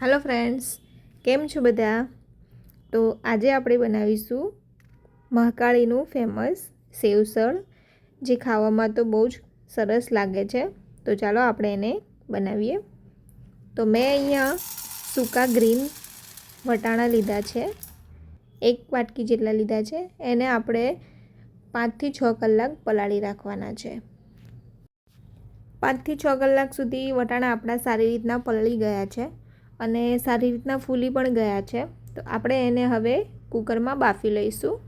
હાલો friends કેમ છો બધા? તો આજે આપણે બનાવીશું મહાકાળીનું ફેમસ સેવસળ જે ખાવામાં તો બહુ જ સરસ લાગે છે. તો ચાલો આપણે એને બનાવીએ. તો મેં અહીંયા સૂકા ગ્રીન વટાણા લીધા છે. એક વાટકી જેટલા લીધા છે. એને આપણે પાંચથી છ કલાક પલાળી રાખવાના છે. પાંચથી છ કલાક સુધી વટાણા આપણા સારી રીતના પલળી ગયા છે. અને સારી રીતના ફૂલી પણ ગયા છે. તો આપણે એને હવે કુકરમાં બાફી લઈશું.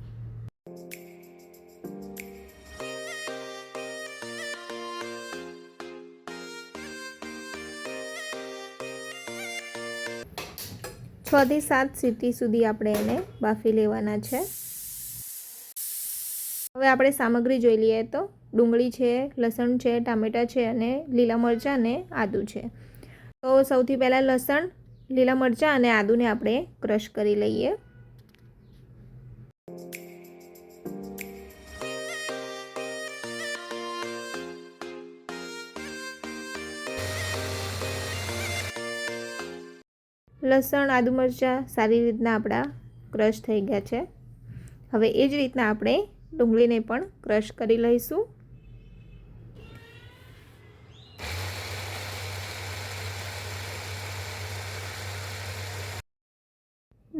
છથી સાત સીટી સુધી આપણે એને બાફી લેવાના છે. હવે આપણે સામગ્રી જોઈ લઈએ તો ડુંગળી છે, લસણ છે, ટામેટાં છે અને લીલા મરચાં અને આદું છે. તો સૌથી પહેલાં લસણ લીલા મરચાં અને આદુને આપણે ક્રશ કરી લઈએ. લસણ, આદુ મરચાં સારી રીતના આપણા ક્રશ થઈ ગયા છે. હવે એ જ રીતના આપણે ડુંગળીને પણ ક્રશ કરી લઈશું.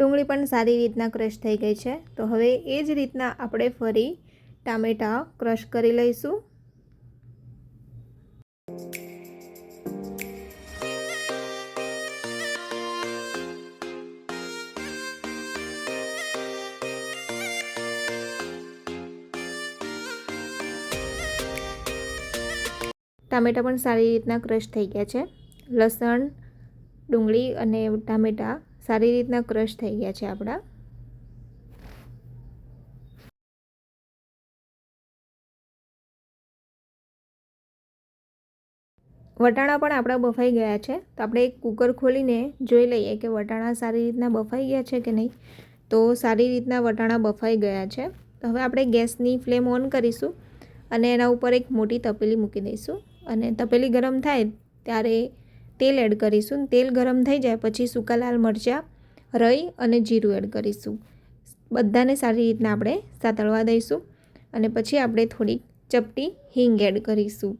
ડુંગળી પણ સારી રીતના ક્રશ થઈ ગઈ છે. તો હવે એ જ રીતના આપણે ફરી ટામેટાં ક્રશ કરી લઈશું. ટામેટાં પણ સારી રીતના ક્રશ થઈ ગયા છે. લસણ, ડુંગળી અને ટામેટાં સારી રીતના ક્રશ થઈ ગયા છે આપણા. વટાણા પણ આપણા બફાઈ ગયા છે. તો આપણે એક કુકર ખોલીને જોઈ લઈએ કે વટાણા સારી રીતના બફાઈ ગયા છે કે નહીં. તો સારી રીતના વટાણા બફાઈ ગયા છે. તો હવે આપણે ગેસની ફ્લેમ ઓન કરીશું અને એના ઉપર એક મોટી તપેલી મૂકી દઈશું. અને તપેલી ગરમ થાય ત્યારે તેલ એડ કરીશું. તેલ ગરમ થઈ જાય પછી સૂકા લાલ મરચાં, રઈ અને જીરું એડ કરીશું. બધાને સારી રીતના આપણે સાતળવા દઈશું અને પછી આપણે થોડીક ચપટી હિંગ એડ કરીશું.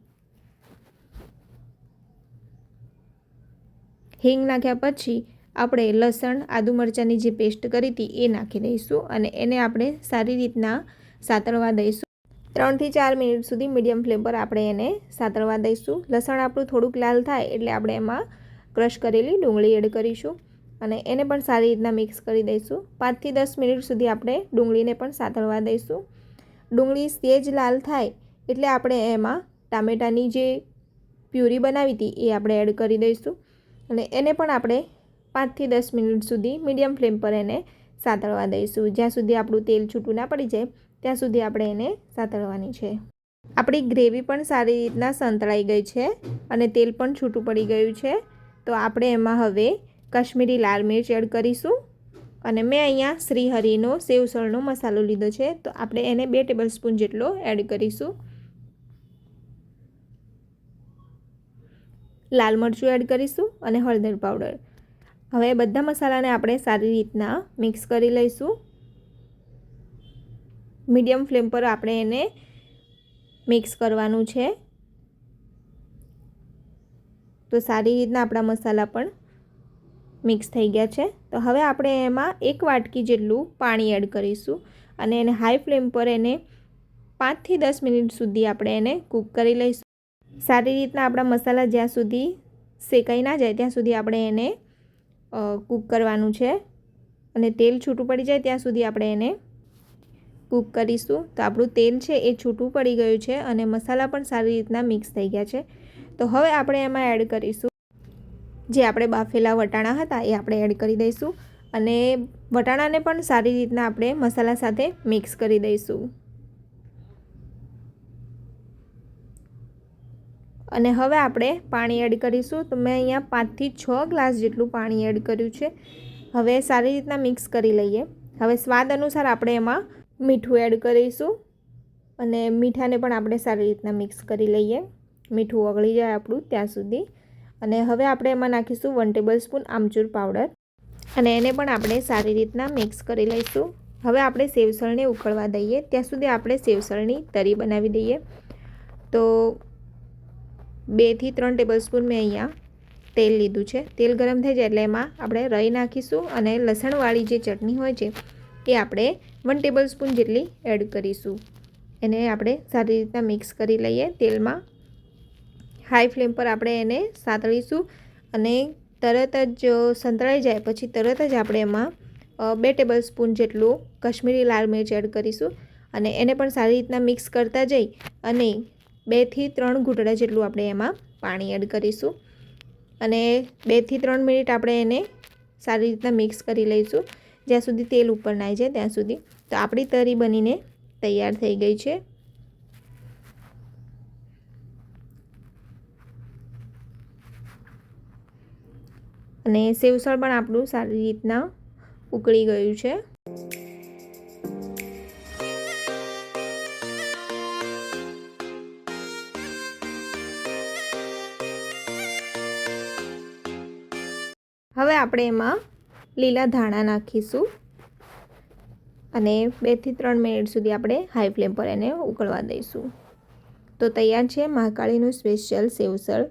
હિંગ નાખ્યા પછી આપણે લસણ, આદુ મરચાંની જે પેસ્ટ કરી હતી એ નાખી દઈશું અને એને આપણે સારી રીતના સાતળવા દઈશું. ત્રણથી ચાર મિનિટ સુધી મીડિયમ ફ્લેમ પર આપણે એને સાતળવા દઈશું. લસણ આપણું થોડુંક લાલ થાય એટલે આપણે એમાં ક્રશ કરેલી ડુંગળી એડ કરીશું અને એને પણ સારી રીતના મિક્સ કરી દઈશું. પાંચથી દસ મિનિટ સુધી આપણે ડુંગળીને પણ સાતળવા દઈશું. ડુંગળી સેજ લાલ થાય એટલે આપણે એમાં ટામેટાની જે પ્યુરી બનાવી હતી એ આપણે એડ કરી દઈશું અને એને પણ આપણે પાંચથી દસ મિનિટ સુધી મીડિયમ ફ્લેમ પર એને સાતળવા દઈશું. જ્યાં સુધી આપણું તેલ છૂટું ના પડી જાય, ત્યાં સુધી આપણે એને સાતળવાની છે. આપણી ગ્રેવી પણ સારી રીતના સંતળાઈ ગઈ છે અને તેલ પણ છૂટું પડી ગયું છે. તો આપણે એમાં હવે કાશ્મીરી લાલ મિર્ચ એડ કરીશું અને મેં અહીંયા શ્રીહરિનો સેવસળનો મસાલો લીધો છે. તો આપણે એને બે ટેબલ સ્પૂન જેટલો એડ કરીશું. લાલ મરચું એડ કરીશું અને હળદર પાવડર. હવે બધા મસાલાને આપણે સારી રીતના મિક્સ કરી લઈશું. મીડિયમ ફ્લેમ પર આપણે એને મિક્સ કરવાનું છે. તો સારી રીતના આપણા મસાલા પણ મિક્સ થઈ ગયા છે. તો હવે આપણે એમાં એક વાટકી જેટલું પાણી એડ કરીશું અને એને હાઈ ફ્લેમ પર એને પાંચથી દસ મિનિટ સુધી આપણે એને કૂક કરી લઈશું. સારી રીતના આપણા મસાલા જ્યાં સુધી શેકાઈ ના જાય, ત્યાં સુધી આપણે એને કૂક કરવાનું છે અને તેલ છૂટું પડી જાય ત્યાં સુધી આપણે એને કૂક કરીશું. તો આપણું તેલ છે એ છૂટું પડી ગયું છે અને મસાલા પણ સારી રીતના મિક્સ થઈ ગયા છે. તો હવે આપણે એમાં એડ કરીશું. જે આપણે બાફેલા વટાણા હતા એ આપણે એડ કરી દઈશું અને વટાણાને પણ સારી રીતના આપણે મસાલા સાથે મિક્સ કરી દઈશું. અને હવે આપણે પાણી એડ કરીશું. તો મેં અહીંયા પાંચથી છ ગ્લાસ જેટલું પાણી એડ કર્યું છે. હવે સારી રીતના મિક્સ કરી લઈએ. હવે સ્વાદ અનુસાર આપણે એમાં મીઠું એડ કરીશું અને મીઠાને પણ આપણે સારી રીતના મિક્સ કરી લઈએ. મીઠું ઓગળી જાય આપણું ત્યાં સુધી. અને હવે આપણે એમાં નાખીશું વન ટેબલ સ્પૂન આમચૂર પાવડર અને એને પણ આપણે સારી રીતના મિક્સ કરી લઈશું. હવે આપણે સેવસળને ઉકળવા દઈએ. ત્યાં સુધી આપણે સેવસળની તરી બનાવી દઈએ. તો બેથી ત્રણ ટેબલ સ્પૂન મેં અહીંયા તેલ લીધું છે. તેલ ગરમ થઈ જાય એટલે એમાં આપણે રઈ નાખીશું અને લસણવાળી જે ચટણી હોય છે, એ આપણે વન ટેબલ સ્પૂન જેટલી એડ કરીશું. એને આપણે સારી રીતના મિક્સ કરી લઈએ. તેલમાં હાઈ ફ્લેમ પર આપણે એને સાતળીશું અને તરત જ સંતળાઈ જાય પછી તરત જ આપણે એમાં બે ટેબલ સ્પૂન જેટલું કશ્મીરી લાલ મિર્ચ એડ કરીશું અને એને પણ સારી રીતના મિક્સ કરતા જઈ અને બેથી ત્રણ ઘૂંટડા જેટલું આપણે એમાં પાણી એડ કરીશું. અને બેથી ત્રણ મિનિટ આપણે એને સારી રીતના મિક્સ કરી લઈશું. જ્યાં સુધી તેલ ઉપર નાઈ જાય ત્યાં સુધી. તો આપણી તરી બનીને તૈયાર થઈ ગઈ છે. અને સેવસળ પણ આપણું સારી રીતના ઉકળી ગયું છે. હવે આપણે એમાં લીલા ધાણા નાખીશું. અને બેથી ત્રણ મિનિટ સુધી આપણે હાઈ ફ્લેમ પર એને ઉકળવા દઈશું. તો તૈયાર છે મહાકાળીનું સ્પેશિયલ સેવસળ.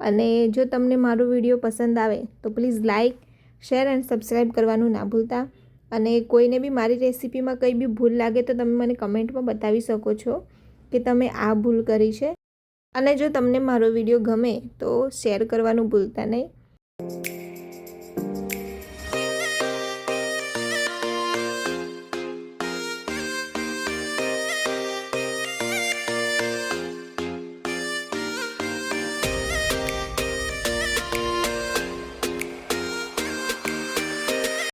અને જો તમને મારો વીડિયો પસંદ આવે તો please like share and subscribe કરવાનું ના ભૂલતા. અને કોઈને બી મારી રેસીપીમાં કંઈ બી ભૂલ લાગે તો તમે મને કમેન્ટમાં બતાવી શકો છો કે તમે આ ભૂલ કરી છે. અને જો તમને મારો વીડિયો ગમે તો શેર કરવાનું ભૂલતા નહીં.